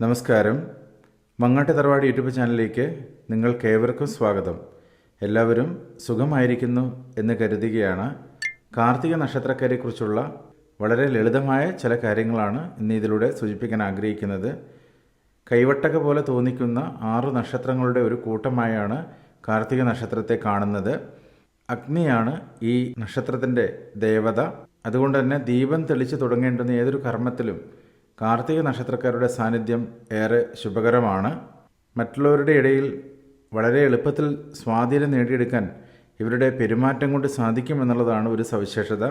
നമസ്കാരം. മങ്ങാട്ട് തറവാട് യൂട്യൂബ് ചാനലിലേക്ക് നിങ്ങൾക്കേവർക്കും സ്വാഗതം. എല്ലാവരും സുഖമായിരിക്കുന്നു എന്ന് കരുതുകയാണ്. കാർത്തിക നക്ഷത്രക്കാരെക്കുറിച്ചുള്ള വളരെ ലളിതമായ ചില കാര്യങ്ങളാണ് ഇന്ന് ഇതിലൂടെ സൂചിപ്പിക്കാൻ ആഗ്രഹിക്കുന്നത്. കൈവട്ടക പോലെ തോന്നിക്കുന്ന ആറ് നക്ഷത്രങ്ങളുടെ ഒരു കൂട്ടമായാണ് കാർത്തിക നക്ഷത്രത്തെ കാണുന്നത്. അഗ്നിയാണ് ഈ നക്ഷത്രത്തിന്റെ ദേവത. അതുകൊണ്ട് തന്നെ ദീപം തെളിച്ച് തുടങ്ങേണ്ടുന്ന ഏതൊരു കർമ്മത്തിലും കാർത്തിക നക്ഷത്രക്കാരുടെ സാന്നിധ്യം ഏറെ ശുഭകരമാണ്. മറ്റുള്ളവരുടെ ഇടയിൽ വളരെ എളുപ്പത്തിൽ സ്വാധീനം നേടിയെടുക്കാൻ ഇവരുടെ പെരുമാറ്റം കൊണ്ട് സാധിക്കുമെന്നുള്ളതാണ് ഒരു സവിശേഷത.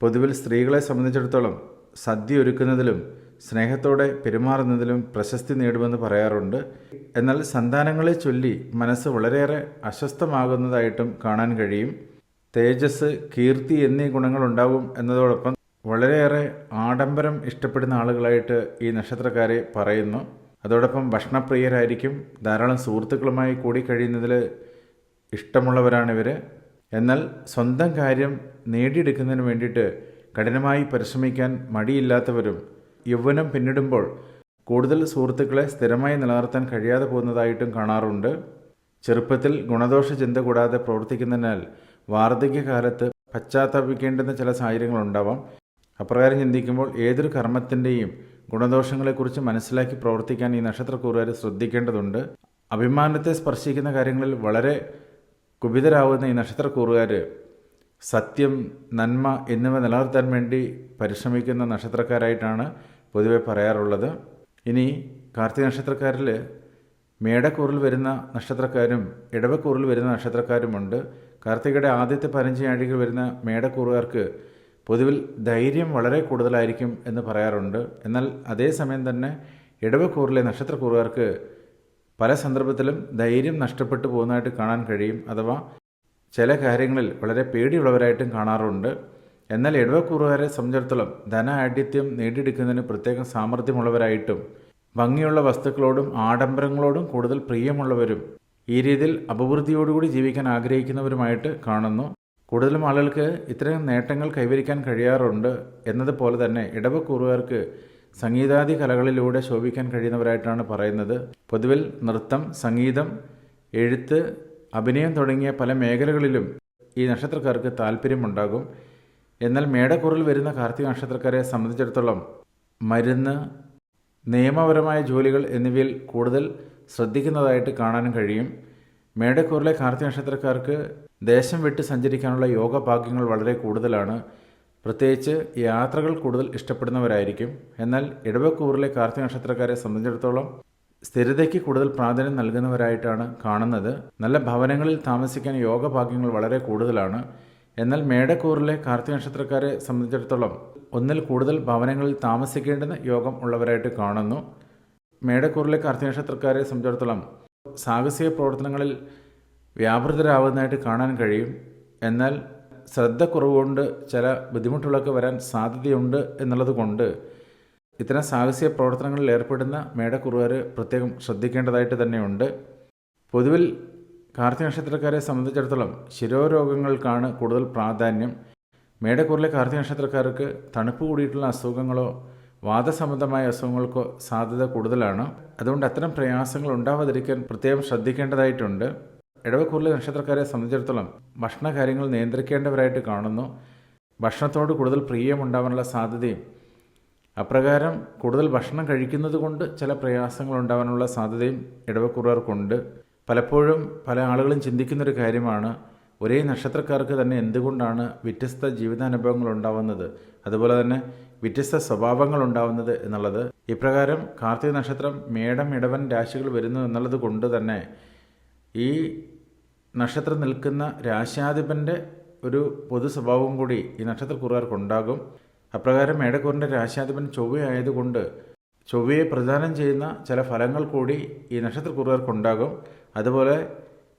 പൊതുവിൽ സ്ത്രീകളെ സംബന്ധിച്ചിടത്തോളം സദ്യ ഒരുക്കുന്നതിലും സ്നേഹത്തോടെ പെരുമാറുന്നതിലും പ്രശസ്തി നേടുമെന്ന് പറയാറുണ്ട്. എന്നാൽ സന്താനങ്ങളെ ചൊല്ലി മനസ്സ് വളരെയേറെ അസ്വസ്ഥമാകുന്നതായിട്ടും കാണാൻ കഴിയും. തേജസ് കീർത്തി എന്നീ ഗുണങ്ങളുണ്ടാവും എന്നതോടൊപ്പം വളരെയേറെ ആഡംബരം ഇഷ്ടപ്പെടുന്ന ആളുകളായിട്ട് ഈ നക്ഷത്രക്കാരെ പറയുന്നു. അതോടൊപ്പം ഭക്ഷണപ്രിയരായിരിക്കും. ധാരാളം സുഹൃത്തുക്കളുമായി കൂടിക്കഴിയുന്നതിൽ ഇഷ്ടമുള്ളവരാണിവർ എന്നാൽ സ്വന്തം കാര്യം നേടിയെടുക്കുന്നതിന് വേണ്ടിയിട്ട് കഠിനമായി പരിശ്രമിക്കാൻ മടിയില്ലാത്തവരും യൗവനം പിന്നിടുമ്പോൾ കൂടുതൽ സുഹൃത്തുക്കളെ സ്ഥിരമായി നിലനിർത്താൻ കഴിയാതെ പോകുന്നതായിട്ടും കാണാറുണ്ട്. ചെറുപ്പത്തിൽ ഗുണദോഷ ചിന്ത കൂടാതെ പ്രവർത്തിക്കുന്നതിനാൽ വാർദ്ധക്യകാലത്ത് പശ്ചാത്തപിക്കേണ്ടുന്ന ചില സാഹചര്യങ്ങളുണ്ടാവാം അപ്രകാരം ചിന്തിക്കുമ്പോൾ ഏതൊരു കർമ്മത്തിന്റെയും ഗുണദോഷങ്ങളെക്കുറിച്ച് മനസ്സിലാക്കി പ്രവർത്തിക്കാൻ ഈ നക്ഷത്രക്കൂറുകാർ ശ്രദ്ധിക്കേണ്ടതുണ്ട്. അഭിമാനത്തെ സ്പർശിക്കുന്ന കാര്യങ്ങളിൽ വളരെ കുപിതരാകുന്ന ഈ നക്ഷത്രക്കൂറുകാർ സത്യം നന്മ എന്നിവ നിലനിർത്താൻ വേണ്ടി പരിശ്രമിക്കുന്ന നക്ഷത്രക്കാരായിട്ടാണ് പൊതുവെ പറയാറുള്ളത്. ഇനി കാർത്തിക നക്ഷത്രക്കാരിൽ മേടക്കൂറിൽ വരുന്ന നക്ഷത്രക്കാരും ഇടവക്കൂറിൽ വരുന്ന നക്ഷത്രക്കാരുമുണ്ട്. കാർത്തികയുടെ ആദ്യത്തെ പതിനഞ്ച് ആഴികൾ വരുന്ന മേടക്കൂറുകാർക്ക് പൊതുവിൽ ധൈര്യം വളരെ കൂടുതലായിരിക്കും എന്ന് പറയാറുണ്ട്. എന്നാൽ അതേസമയം തന്നെ ഇടവക്കൂറിലെ നക്ഷത്രക്കൂറുകാർക്ക് പല സന്ദർഭത്തിലും ധൈര്യം നഷ്ടപ്പെട്ടു പോകുന്നതായിട്ട് കാണാൻ കഴിയും അഥവാ ചില കാര്യങ്ങളിൽ വളരെ പേടിയുള്ളവരായിട്ടും കാണാറുണ്ട്. എന്നാൽ ഇടവക്കൂറുകാരെ സംബന്ധിച്ചിടത്തോളം ധന ആഢ്യത്യം നേടിയെടുക്കുന്നതിന് പ്രത്യേകം സാമർഥ്യമുള്ളവരായിട്ടും ഭംഗിയുള്ള വസ്തുക്കളോടും ആഡംബരങ്ങളോടും കൂടുതൽ പ്രിയമുള്ളവരും ഈ രീതിയിൽ അഭിവൃദ്ധിയോടുകൂടി ജീവിക്കാൻ ആഗ്രഹിക്കുന്നവരുമായിട്ട് കാണുന്നു. കൂടുതലും ആളുകൾക്ക് ഇത്തരം നേട്ടങ്ങൾ കൈവരിക്കാൻ കഴിയാറുണ്ട് എന്നതുപോലെ തന്നെ ഇടവക്കൂറുകാർക്ക് സംഗീതാദി കലകളിലൂടെ ശോഭിക്കാൻ കഴിയുന്നവരായിട്ടാണ് പറയുന്നത്. പൊതുവിൽ നൃത്തം സംഗീതം എഴുത്ത് അഭിനയം തുടങ്ങിയ പല മേഖലകളിലും ഈ നക്ഷത്രക്കാർക്ക് താല്പര്യമുണ്ടാകും എന്നാൽ മേടക്കുറിൽ വരുന്ന കാർത്തിക നക്ഷത്രക്കാരെ സംബന്ധിച്ചിടത്തോളം മരുന്ന് നിയമപരമായ ജോലികൾ എന്നിവയിൽ കൂടുതൽ ശ്രദ്ധിക്കുന്നതായിട്ട് കാണാനും കഴിയും. മേടക്കൂറിലെ കാർത്തിക നക്ഷത്രക്കാർക്ക് ദേശം വിട്ട് സഞ്ചരിക്കാനുള്ള യോഗ ഭാഗ്യങ്ങൾ വളരെ കൂടുതലാണ്. പ്രത്യേകിച്ച് യാത്രകൾ കൂടുതൽ ഇഷ്ടപ്പെടുന്നവരായിരിക്കും. എന്നാൽ ഇടവക്കൂറിലെ കാർത്തിക നക്ഷത്രക്കാരെ സംബന്ധിച്ചിടത്തോളം സ്ഥിരതയ്ക്ക് കൂടുതൽ പ്രാധാന്യം നൽകുന്നവരായിട്ടാണ് കാണുന്നത്. നല്ല ഭവനങ്ങളിൽ താമസിക്കാൻ യോഗ ഭാഗ്യങ്ങൾ വളരെ കൂടുതലാണ്. എന്നാൽ മേടക്കൂറിലെ കാർത്തിക നക്ഷത്രക്കാരെ സംബന്ധിച്ചിടത്തോളം ഒന്നിൽ കൂടുതൽ ഭവനങ്ങളിൽ താമസിക്കേണ്ടുന്ന യോഗം ഉള്ളവരായിട്ട് കാണുന്നു. മേടക്കൂറിലെ കാർത്തിക നക്ഷത്രക്കാരെ സംബന്ധിച്ചിടത്തോളം സാഹസിക പ്രവർത്തനങ്ങളിൽ വ്യാപൃതരാകുന്നതായിട്ട് കാണാൻ കഴിയും. എന്നാൽ ശ്രദ്ധ കുറവുകൊണ്ട് ചില ബുദ്ധിമുട്ടുകളൊക്കെ വരാൻ സാധ്യതയുണ്ട് എന്നുള്ളത് കൊണ്ട് ഇത്തരം സാഹസിക പ്രവർത്തനങ്ങളിൽ ഏർപ്പെടുന്ന മേടക്കുറുകാർ പ്രത്യേകം ശ്രദ്ധിക്കേണ്ടതായിട്ട് തന്നെയുണ്ട്. പൊതുവിൽ കാർത്തിക നക്ഷത്രക്കാരെ സംബന്ധിച്ചിടത്തോളം ശിരോരോഗങ്ങൾക്കാണ് കൂടുതൽ പ്രാധാന്യം. മേടക്കൂറിലെ കാർത്തിക നക്ഷത്രക്കാർക്ക് തണുപ്പ് കൂടിയിട്ടുള്ള അസുഖങ്ങളോ വാദസംബന്ധമായ അസുഖങ്ങൾക്കോ സാധ്യത കൂടുതലാണ്. അതുകൊണ്ട് അത്തരം പ്രയാസങ്ങൾ ഉണ്ടാവാതിരിക്കാൻ പ്രത്യേകം ശ്രദ്ധിക്കേണ്ടതായിട്ടുണ്ട്. ഇടവക്കൂറിലെ നക്ഷത്രക്കാരെ സംബന്ധിച്ചിടത്തോളം ഭക്ഷണ കാര്യങ്ങൾ നിയന്ത്രിക്കേണ്ടവരായിട്ട് കാണുന്നു. ഭക്ഷണത്തോട് കൂടുതൽ പ്രിയമുണ്ടാവാനുള്ള സാധ്യതയും അപ്രകാരം കൂടുതൽ ഭക്ഷണം കഴിക്കുന്നത് കൊണ്ട് ചില പ്രയാസങ്ങൾ ഉണ്ടാവാനുള്ള സാധ്യതയും ഇടവക്കൂറുകാർക്കുണ്ട്. പലപ്പോഴും പല ആളുകളും ചിന്തിക്കുന്നൊരു കാര്യമാണ് ഒരേ നക്ഷത്രക്കാർക്ക് തന്നെ എന്തുകൊണ്ടാണ് വ്യത്യസ്ത ജീവിതാനുഭവങ്ങൾ ഉണ്ടാവുന്നത്? അതുപോലെ തന്നെ വ്യത്യസ്ത സ്വഭാവങ്ങൾ ഉണ്ടാവുന്നത് എന്നുള്ളത്. ഇപ്രകാരം കാർത്തിക നക്ഷത്രം മേടം ഇടവൻ രാശികൾ വരുന്നു എന്നുള്ളത് കൊണ്ട് തന്നെ ഈ നക്ഷത്രം നിൽക്കുന്ന രാശാധിപന്റെ ഒരു പൊതു സ്വഭാവം കൂടി ഈ നക്ഷത്രക്കുറുകാർക്കുണ്ടാകും അപ്രകാരം മേടക്കൂറിന്റെ രാശാധിപൻ ചൊവ്വയായതുകൊണ്ട് ചൊവ്വയെ പ്രദാനം ചെയ്യുന്ന ചില ഫലങ്ങൾ കൂടി ഈ നക്ഷത്രക്കുറുകാർക്കുണ്ടാകും അതുപോലെ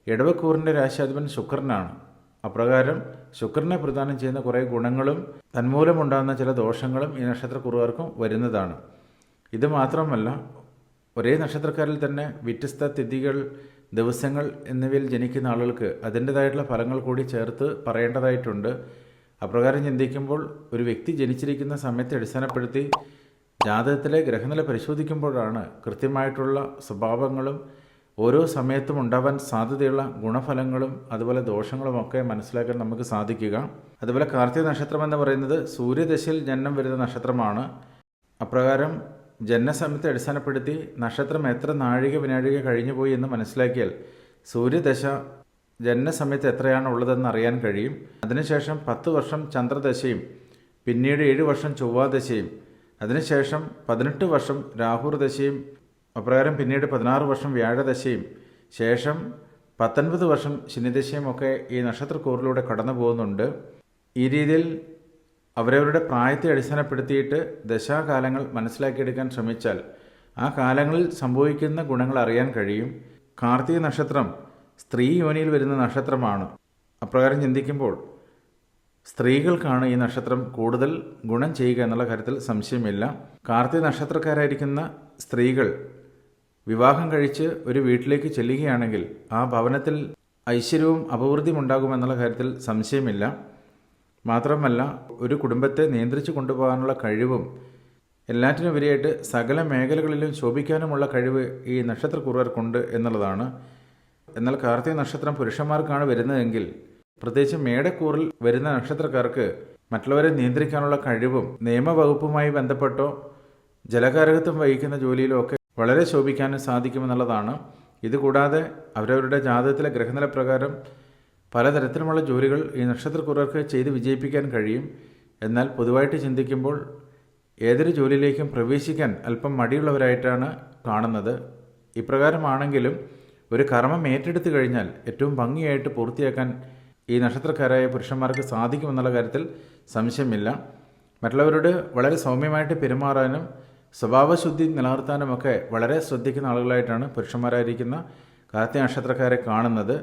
ഇടവക്കൂറിന്റെ രാശാധിപൻ ശുക്രനാണ്. അപ്രകാരം ശുക്രനെ പ്രദാനം ചെയ്യുന്ന കുറേ ഗുണങ്ങളും തന്മൂലമുണ്ടാകുന്ന ചില ദോഷങ്ങളും ഈ നക്ഷത്രക്കുറുകാർക്കും വരുന്നതാണ്. ഇത് മാത്രമല്ല ഒരേ നക്ഷത്രക്കാരിൽ തന്നെ വ്യത്യസ്ത തിഥികൾ ദിവസങ്ങൾ എന്നിവയിൽ ജനിക്കുന്ന ആളുകൾക്ക് അതിന്റെതായിട്ടുള്ള ഫലങ്ങൾ കൂടി ചേർത്ത് പറയേണ്ടതായിട്ടുണ്ട്. അപ്രകാരം ചിന്തിക്കുമ്പോൾ ഒരു വ്യക്തി ജനിച്ചിരിക്കുന്ന സമയത്തെ അടിസ്ഥാനപ്പെടുത്തി ജാതകത്തിലെ ഗ്രഹനില പരിശോധിക്കുമ്പോഴാണ് കൃത്യമായിട്ടുള്ള സ്വഭാവങ്ങളും ഓരോ സമയത്തും ഉണ്ടാവാൻ സാധ്യതയുള്ള ഗുണഫലങ്ങളും അതുപോലെ ദോഷങ്ങളുമൊക്കെ മനസ്സിലാക്കാൻ നമുക്ക് സാധിക്കുക. അതുപോലെ കാർത്തിക നക്ഷത്രം എന്ന് പറയുന്നത് സൂര്യദശയിൽ ജന്മം വരുന്ന നക്ഷത്രമാണ്. അപ്രകാരം ജനനസമയത്തെ അടിസ്ഥാനപ്പെടുത്തി നക്ഷത്രം എത്ര നാഴിക വിനാഴിക കഴിഞ്ഞുപോയി എന്ന് മനസ്സിലാക്കിയാൽ സൂര്യദശ ജനനസമയത്ത് എത്രയാണ് ഉള്ളതെന്ന് അറിയാൻ കഴിയും. അതിനുശേഷം പത്ത് വർഷം ചന്ദ്രദശയും പിന്നീട് ഏഴ് വർഷം ചൊവ്വാദശയും അതിനുശേഷം പതിനെട്ട് വർഷം രാഹുർ ദശയും അപ്രകാരം പിന്നീട് പതിനാറ് വർഷം വ്യാഴദശയും ശേഷം പത്തൊൻപത് വർഷം ശനിദശയും ഒക്കെ ഈ നക്ഷത്രക്കൂറിലൂടെ കടന്നു പോകുന്നുണ്ട് ഈ രീതിയിൽ അവരവരുടെ പ്രായത്തെ അടിസ്ഥാനപ്പെടുത്തിയിട്ട് ദശാകാലങ്ങൾ മനസ്സിലാക്കിയെടുക്കാൻ ശ്രമിച്ചാൽ ആ കാലങ്ങളിൽ സംഭവിക്കുന്ന ഗുണങ്ങൾ അറിയാൻ കഴിയും. കാർത്തിക നക്ഷത്രം സ്ത്രീ യോനിയിൽ വരുന്ന നക്ഷത്രമാണ്. അപ്രകാരം ചിന്തിക്കുമ്പോൾ സ്ത്രീകൾക്കാണ് ഈ നക്ഷത്രം കൂടുതൽ ഗുണം ചെയ്യുക എന്നുള്ള കാര്യത്തിൽ സംശയമില്ല. കാർത്തിക നക്ഷത്രക്കാരായിരിക്കുന്ന സ്ത്രീകൾ വിവാഹം കഴിച്ച് ഒരു വീട്ടിലേക്ക് ചെല്ലുകയാണെങ്കിൽ ആ ഭവനത്തിൽ ഐശ്വര്യവും അഭിവൃദ്ധിയും ഉണ്ടാകുമെന്നുള്ള കാര്യത്തിൽ സംശയമില്ല. മാത്രമല്ല ഒരു കുടുംബത്തെ നിയന്ത്രിച്ചു കൊണ്ടുപോകാനുള്ള കഴിവും എല്ലാറ്റിനുപരിയായിട്ട് സകല മേഖലകളിലും ശോഭിക്കാനുമുള്ള കഴിവ് ഈ നക്ഷത്രക്കുറുവർക്കുണ്ട് എന്നുള്ളതാണ്. എന്നാൽ കാർത്തിക നക്ഷത്രം പുരുഷന്മാർക്കാണ് വരുന്നതെങ്കിൽ പ്രത്യേകിച്ച് മേടക്കൂറിൽ വരുന്ന നക്ഷത്രക്കാർക്ക് മറ്റുള്ളവരെ നിയന്ത്രിക്കാനുള്ള കഴിവും നിയമവകുപ്പുമായി ബന്ധപ്പെട്ടോ ജലകാരകത്വം വഹിക്കുന്ന ജോലിയിലോ ഒക്കെ വളരെ ശോഭിക്കാനും സാധിക്കുമെന്നുള്ളതാണ്. ഇതുകൂടാതെ അവരവരുടെ ജാതകത്തിലെ ഗ്രഹനില പ്രകാരം പലതരത്തിലുമുള്ള ജോലികൾ ഈ നക്ഷത്രക്കുറർക്ക് ചെയ്ത് വിജയിപ്പിക്കാൻ കഴിയും. എന്നാൽ പൊതുവായിട്ട് ചിന്തിക്കുമ്പോൾ ഏതൊരു ജോലിയിലേക്കും പ്രവേശിക്കാൻ അല്പം മടിയുള്ളവരായിട്ടാണ് കാണുന്നത്. ഇപ്രകാരമാണെങ്കിലും ഒരു കർമ്മം ഏറ്റെടുത്തു കഴിഞ്ഞാൽ ഏറ്റവും ഭംഗിയായിട്ട് പൂർത്തിയാക്കാൻ ഈ നക്ഷത്രക്കാരായ പുരുഷന്മാർക്ക് സാധിക്കുമെന്നുള്ള കാര്യത്തിൽ സംശയമില്ല. മറ്റുള്ളവരോട് വളരെ സൗമ്യമായിട്ട് പെരുമാറാനും സ്വഭാവശുദ്ധി നിലനിർത്താനുമൊക്കെ വളരെ ശ്രദ്ധിക്കുന്ന ആളുകളായിട്ടാണ് പുരുഷന്മാരായിരിക്കുന്ന കാർത്തിക നക്ഷത്രക്കാരെ കാണുന്നത്.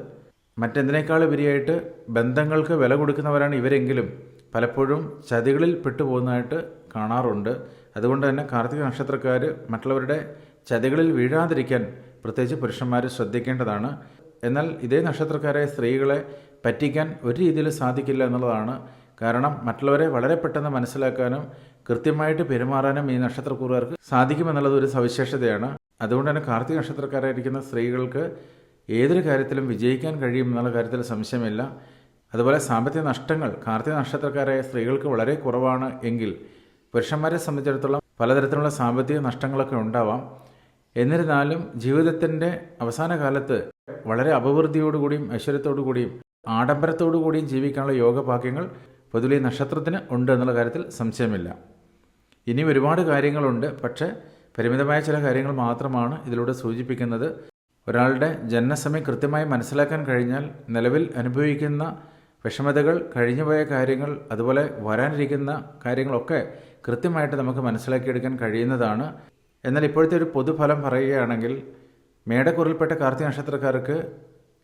മറ്റെന്തിനേക്കാൾ ഉപരിയായിട്ട് ബന്ധങ്ങൾക്ക് വില കൊടുക്കുന്നവരാണ് ഇവരെങ്കിലും പലപ്പോഴും ചതികളിൽ പെട്ടുപോകുന്നതായിട്ട് കാണാറുണ്ട്. അതുകൊണ്ട് തന്നെ കാർത്തിക നക്ഷത്രക്കാർ മറ്റുള്ളവരുടെ ചതികളിൽ വീഴാതിരിക്കാൻ പ്രത്യേകിച്ച് പുരുഷന്മാർ ശ്രദ്ധിക്കേണ്ടതാണ്. എന്നാൽ ഇതേ നക്ഷത്രക്കാരെ സ്ത്രീകളെ പറ്റിക്കാൻ ഒരു രീതിയിൽ സാധിക്കില്ല എന്നുള്ളതാണ് കാരണം മറ്റുള്ളവരെ വളരെ പെട്ടെന്ന് മനസ്സിലാക്കാനും കൃത്യമായിട്ട് പെരുമാറാനും ഈ നക്ഷത്രക്കൂറുകാർക്ക് സാധിക്കുമെന്നുള്ളത് ഒരു സവിശേഷതയാണ്. അതുകൊണ്ട് തന്നെ കാർത്തിക നക്ഷത്രക്കാരായിരിക്കുന്ന സ്ത്രീകൾക്ക് ഏതൊരു കാര്യത്തിലും വിജയിക്കാൻ കഴിയും എന്നുള്ള കാര്യത്തിൽ സംശയമില്ല. അതുപോലെ സാമ്പത്തിക നഷ്ടങ്ങൾ കാർത്തിക നക്ഷത്രക്കാരായ സ്ത്രീകൾക്ക് വളരെ കുറവാണ് എങ്കിൽ പുരുഷന്മാരെ സംബന്ധിച്ചിടത്തോളം പലതരത്തിലുള്ള സാമ്പത്തിക നഷ്ടങ്ങളൊക്കെ ഉണ്ടാവാം. എന്നിരുന്നാലും ജീവിതത്തിന്റെ അവസാന കാലത്ത് വളരെ അപവൃദ്ധിയോടുകൂടിയും ഐശ്വര്യത്തോടുകൂടിയും ആഡംബരത്തോടു കൂടിയും ജീവിക്കാനുള്ള യോഗഭാഗ്യങ്ങൾ പൊതുവെ നക്ഷത്രത്തിന് ഉണ്ട് എന്നുള്ള കാര്യത്തിൽ സംശയമില്ല. ഇനി ഒരുപാട് കാര്യങ്ങളുണ്ട്. പക്ഷേ പരിമിതമായ ചില കാര്യങ്ങൾ മാത്രമാണ് ഇതിലൂടെ സൂചിപ്പിക്കുന്നത്. ഒരാളുടെ ജനനസമയം കൃത്യമായി മനസ്സിലാക്കാൻ കഴിഞ്ഞാൽ നിലവിൽ അനുഭവിക്കുന്ന വിഷമതകൾ കഴിഞ്ഞുപോയ കാര്യങ്ങൾ അതുപോലെ വരാനിരിക്കുന്ന കാര്യങ്ങളൊക്കെ കൃത്യമായിട്ട് നമുക്ക് മനസ്സിലാക്കിയെടുക്കാൻ കഴിയുന്നതാണ്. എന്നാൽ ഇപ്പോഴത്തെ ഒരു പൊതുഫലം പറയുകയാണെങ്കിൽ മേടക്കുറിൽപ്പെട്ട കാർത്തിക നക്ഷത്രക്കാർക്ക്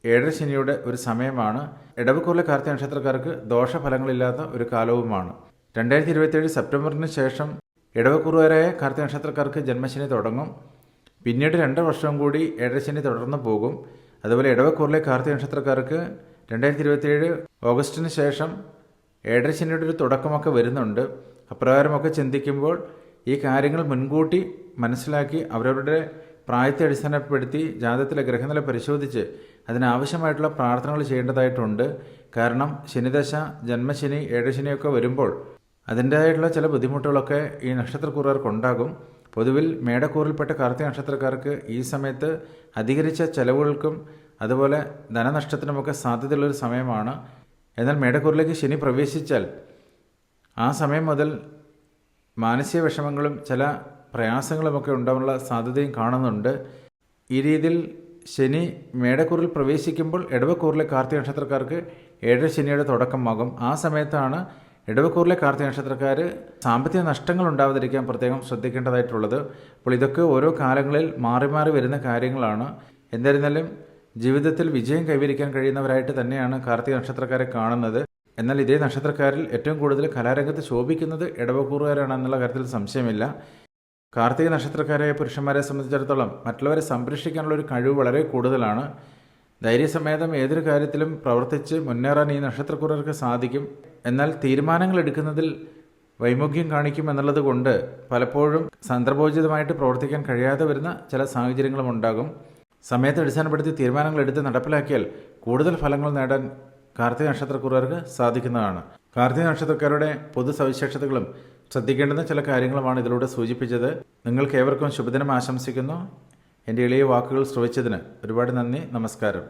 ഏഴര ശനിയുടെ ഒരു സമയമാണ്. ഇടവക്കൂറിലെ കാർത്തിക നക്ഷത്രക്കാർക്ക് ദോഷഫലങ്ങളില്ലാത്ത ഒരു കാലവുമാണ്. രണ്ടായിരത്തി ഇരുപത്തിയേഴ് സെപ്റ്റംബറിന് ശേഷം ഇടവക്കൂറുകാരായ കാർത്തിക നക്ഷത്രക്കാർക്ക് ജന്മശനി തുടങ്ങും. പിന്നീട് രണ്ട് വർഷം കൂടി ഏഴരശനി തുടർന്ന് പോകും. അതുപോലെ ഇടവക്കൂറിലെ കാർത്തിക നക്ഷത്രക്കാർക്ക് രണ്ടായിരത്തി ഇരുപത്തിയേഴ് ഓഗസ്റ്റിന് ശേഷം ഏഴരശനിയുടെ ഒരു തുടക്കമൊക്കെ വരുന്നുണ്ട്. അപ്രകാരമൊക്കെ ചിന്തിക്കുമ്പോൾ ഈ കാര്യങ്ങൾ മുൻകൂട്ടി മനസ്സിലാക്കി അവരവരുടെ പ്രായത്തെ അടിസ്ഥാനപ്പെടുത്തി ജാതകത്തിലെ ഗ്രഹനില പരിശോധിച്ച് അതിനാവശ്യമായിട്ടുള്ള പ്രാർത്ഥനകൾ ചെയ്യേണ്ടതായിട്ടുണ്ട്. കാരണം ശനിദശ ജന്മശനി ഏഴശനിയൊക്കെ വരുമ്പോൾ അതിന്റേതായിട്ടുള്ള ചില ബുദ്ധിമുട്ടുകളൊക്കെ ഈ നക്ഷത്രക്കൂറുകാർക്കുണ്ടാകും പൊതുവിൽ മേടക്കൂറിൽപ്പെട്ട കാർത്തിക നക്ഷത്രക്കാർക്ക് ഈ സമയത്ത് അധികരിച്ച ചെലവുകൾക്കും അതുപോലെ ധനനഷ്ടത്തിനുമൊക്കെ സാധ്യതയുള്ളൊരു സമയമാണ്. എന്നാൽ മേടക്കൂറിലേക്ക് ശനി പ്രവേശിച്ചാൽ ആ സമയം മുതൽ മാനസിക വിഷമങ്ങളും ചില പ്രയാസങ്ങളുമൊക്കെ ഉണ്ടാകാനുള്ള സാധ്യതയും കാണുന്നുണ്ട്. ഈ രീതിയിൽ ശനി മേടക്കൂറിൽ പ്രവേശിക്കുമ്പോൾ ഇടവക്കൂറിലെ കാർത്തിക നക്ഷത്രക്കാർക്ക് ഏഴര ശനിയുടെ തുടക്കമാകും. ആ സമയത്താണ് ഇടവക്കൂറിലെ കാർത്തിക നക്ഷത്രക്കാർ സാമ്പത്തിക നഷ്ടങ്ങൾ ഉണ്ടാവാതിരിക്കാൻ പ്രത്യേകം ശ്രദ്ധിക്കേണ്ടതായിട്ടുള്ളത്. അപ്പോൾ ഇതൊക്കെ ഓരോ കാലങ്ങളിൽ മാറി മാറി വരുന്ന കാര്യങ്ങളാണ്. എന്നിരുന്നാലും ജീവിതത്തിൽ വിജയം കൈവരിക്കാൻ കഴിയുന്നവരായിട്ട് തന്നെയാണ് കാർത്തിക നക്ഷത്രക്കാരെ കാണുന്നത്. എന്നാൽ ഇതേ നക്ഷത്രക്കാരിൽ ഏറ്റവും കൂടുതൽ കലാരംഗത്ത് ശോഭിക്കുന്നത് ഇടവക്കൂറുകാരാണ് എന്നുള്ള കാര്യത്തിൽ സംശയമില്ല. കാർത്തിക നക്ഷത്രക്കാരായ പുരുഷന്മാരെ സംബന്ധിച്ചിടത്തോളം മറ്റുള്ളവരെ സംരക്ഷിക്കാനുള്ള ഒരു കഴിവ് വളരെ കൂടുതലാണ്. ധൈര്യസമേതം ഏതൊരു കാര്യത്തിലും പ്രവർത്തിച്ച് മുന്നേറാൻ ഈ നക്ഷത്രക്കുറർക്ക് സാധിക്കും. എന്നാൽ തീരുമാനങ്ങൾ എടുക്കുന്നതിൽ വൈമുഖ്യം കാണിക്കും എന്നുള്ളത് കൊണ്ട് പലപ്പോഴും സന്ദർഭോചിതമായിട്ട് പ്രവർത്തിക്കാൻ കഴിയാതെ വരുന്ന ചില സാഹചര്യങ്ങളും ഉണ്ടാകും. സമയത്ത് അടിസ്ഥാനപ്പെടുത്തി തീരുമാനങ്ങൾ എടുത്ത് നടപ്പിലാക്കിയാൽ കൂടുതൽ ഫലങ്ങൾ നേടാൻ കാർത്തിക നക്ഷത്രക്കുറർക്ക് സാധിക്കുന്നതാണ്. കാർത്തിക നക്ഷത്രക്കാരുടെ പൊതു സവിശേഷതകളും ശ്രദ്ധിക്കേണ്ടുന്ന ചില കാര്യങ്ങളുമാണ് ഇതിലൂടെ സൂചിപ്പിച്ചത്. നിങ്ങൾക്ക് ഏവർക്കും ശുഭദിനം ആശംസിക്കുന്നു. എന്റെ ഇളയ വാക്കുകൾ ശ്രവിച്ചതിന് ഒരുപാട് നന്ദി നമസ്കാരം.